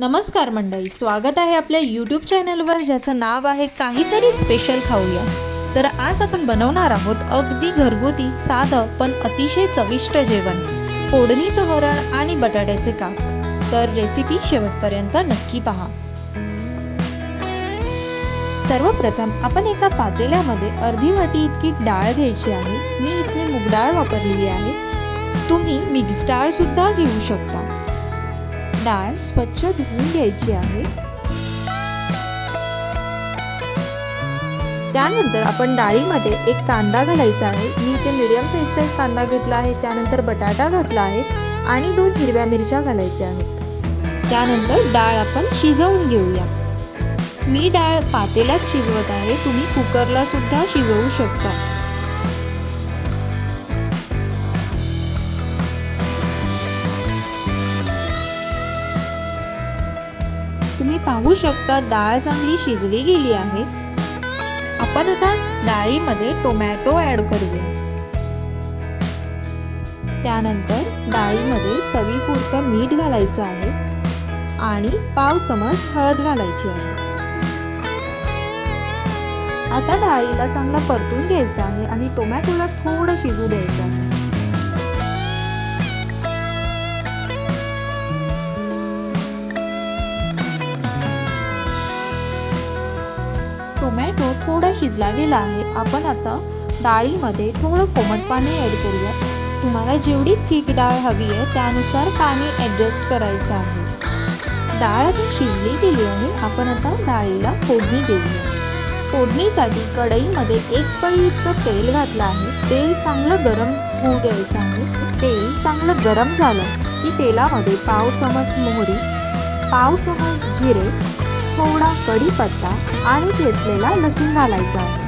नमस्कार मंडळी स्वागत आहे आपल्या यूट्यूब चॅनलवर ज्याचं नाव आहे काहीतरी स्पेशल खाऊया. तर आज आपण बनवणार आहोत अगदी घरगुती साधं पण अतिशय चविष्ट जेवण. फोडणीचं वरण आणि बटाट्याचे काप. तर रेसिपी शेवटपर्यंत नक्की पहा. सर्वप्रथम आपण एका पातेल्यामध्ये अर्धी वाटी इतकी डाळ घ्यायची आहे. मी इथे मूग डाळ वापरलेली आहे. तुम्ही मिक्स डाळ सुद्धा घेऊ शकता. डाळ स्वच्छ धुवून घ्यायची आहे. त्यानंतर आपण डाळीमध्ये एक कांदा घालायचा आहे. मी इथे मिडियम साईजचा एक कांदा घेतला आहे. त्यानंतर बटाटा घातला आहे आणि दोन हिरव्या मिरच्या घालायच्या आहेत. त्यानंतर डाळ आपण शिजवून घेऊया. मी डाळ पातेल्यात शिजवत आहे. तुम्ही कुकरला सुद्धा शिजवू शकता. पाहू शकता डाळ चांगली शिजली गेली आहे. आपण आता डाळीमध्ये टोमॅटो ऍड करूया. त्यानंतर डाळीमध्ये चवीपुरतं मीठ घालायचं आहे आणि पाव चमच हळद घालायची आहे. आता डाळीला चांगला परतून घ्यायचा आहे आणि टोमॅटोला थोडं शिजू द्यायचं आहे. थोडा शिजला गेला आहे. आपण आता डाळीमध्ये थोडं कोमट पाणी ऍड करूया. तुम्हाला जेवढी थिक डाळ हवी आहे त्यानुसार पाणी ऍडजस्ट करायचं आहे. डाळ आता शिजली गेली आहे. आपण आता डाळीला फोडणी देऊया. फोडणीसाठी कढईमध्ये एक पळी इतकं तेल घातलं आहे. तेल चांगलं गरम होऊ द्यायचं आहे. तेल चांगलं गरम झालं की तेलामध्ये पाव चमच मोहरी पाव चमच जिरे थोडा कढीपत्ता आणि घेतलेला लसूण घालायचा. आहे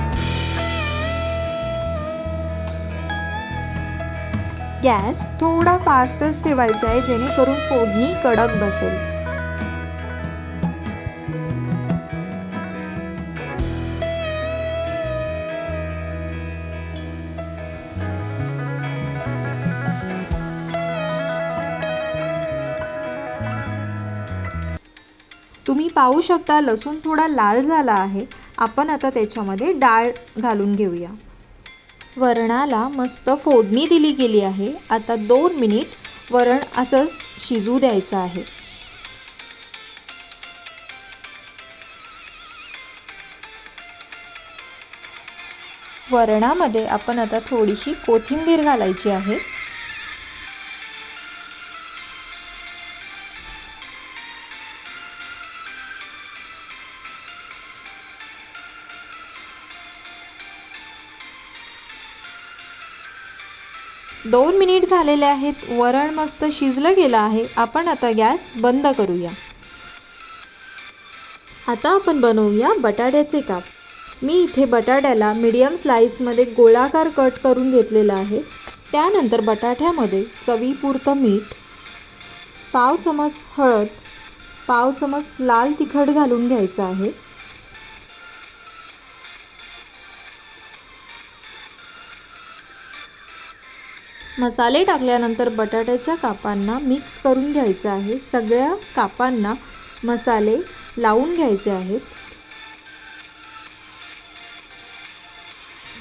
गॅस थोडा फास्टच ठेवायचा आहे जेणेकरून फोडणी कडक बसेल. पाहू शकता लसूण थोडा लाल झाला आहे. आपण आता त्याच्यामध्ये डाळ घालून घेऊया. वरणाला मस्त फोडणी दिली गेली आहे. आता दोन मिनिट वरण असंच शिजू द्यायचं आहे. वरणामध्ये आपण आता थोडीशी कोथिंबीर घालायची आहे. दोन मिनिट झालेले आहेत. वरण मस्त शिजलं गेलं आहे. आपण आता गॅस बंद करूया. आता आपण बनवूया बटाट्याचे काप. मी इथे बटाट्याला मीडियम स्लाईसमध्ये गोळाकार कट करून घेतलेला आहे. त्यानंतर बटाट्यामध्ये चवीपुरतं मीठ पाव चमच हळद पाव चमच लाल तिखट घालून घ्यायचं आहे. मसाले टाकल्यानंतर बटाट्याच्या कापांना मिक्स करून घ्यायचं आहे. सगळ्या कापांना मसाले लावून घ्यायचे आहेत.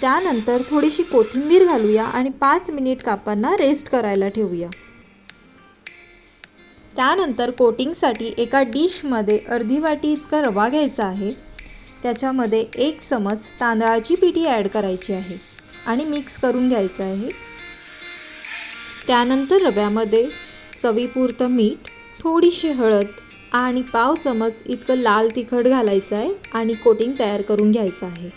त्यानंतर थोडीशी कोथिंबीर घालूया आणि पाच मिनिट कापांना रेस्ट करायला ठेवूया. त्यानंतर कोटिंगसाठी एका डिशमध्ये अर्धी वाटी इतका रवा घ्यायचा आहे. त्याच्यामध्ये एक चमच तांदळाची पिठी ॲड करायची आहे. आणि मिक्स करून घ्यायचं आहे. त्यानंतर रव्यामध्ये चवीपुरतं मीठ थोडीशी हळद आणि पाव चमच इतकं लाल तिखट घालायचं आहे आणि कोटिंग तयार करून घ्यायचं आहे.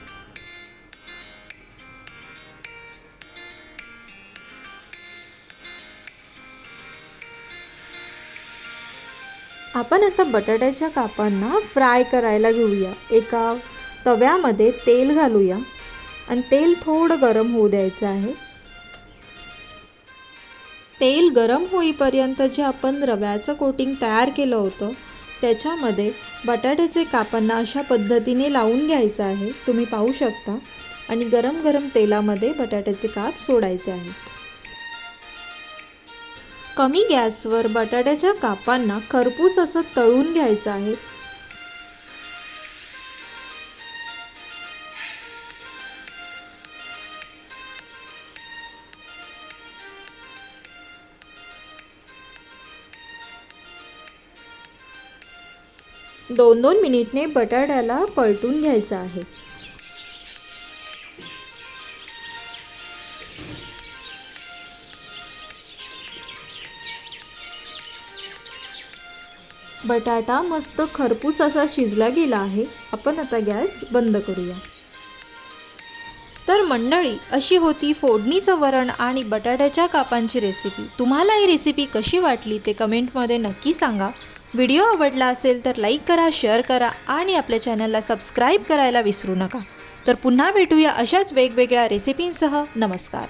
आपण आता बटाट्याच्या कापांना फ्राय करायला घेऊया. एका तव्यामध्ये तेल घालूया. आणि तेल थोडं गरम होऊ द्यायचं आहे. तेल गरम होईपर्यंत जे आपण रव्याचं कोटिंग तयार केलं होतं त्याच्यामध्ये बटाट्याचे कापांना अशा पद्धतीने लावून घ्यायचं आहे. तुम्ही पाहू शकता. आणि गरम गरम तेलामध्ये बटाट्याचे काप सोडायचे आहेत. कमी गॅसवर बटाट्याच्या कापांना खरपूस असं तळून घ्यायचं आहे. दोन दोन मिनिटने बटाट्याला पलटून घ्यायचं आहे. बटाटा मस्त खरपूस असा शिजला गेला आहे. आपण आता गॅस बंद करूया. तर मंडळी अशी होती फोडणीचं वरण आणि बटाट्याच्या कापांची रेसिपी तुम्हाला ही रेसिपी कशी वाटली ते कमेंटमध्ये नक्की सांगा. व्हिडिओ आवडला असेल तर लाईक करा शेअर करा आणि आपल्या चॅनलला सबस्क्राईब करायला विसरू नका. तर पुन्हा भेटूया अशाच वेगवेगळ्या रेसिपींसह नमस्कार.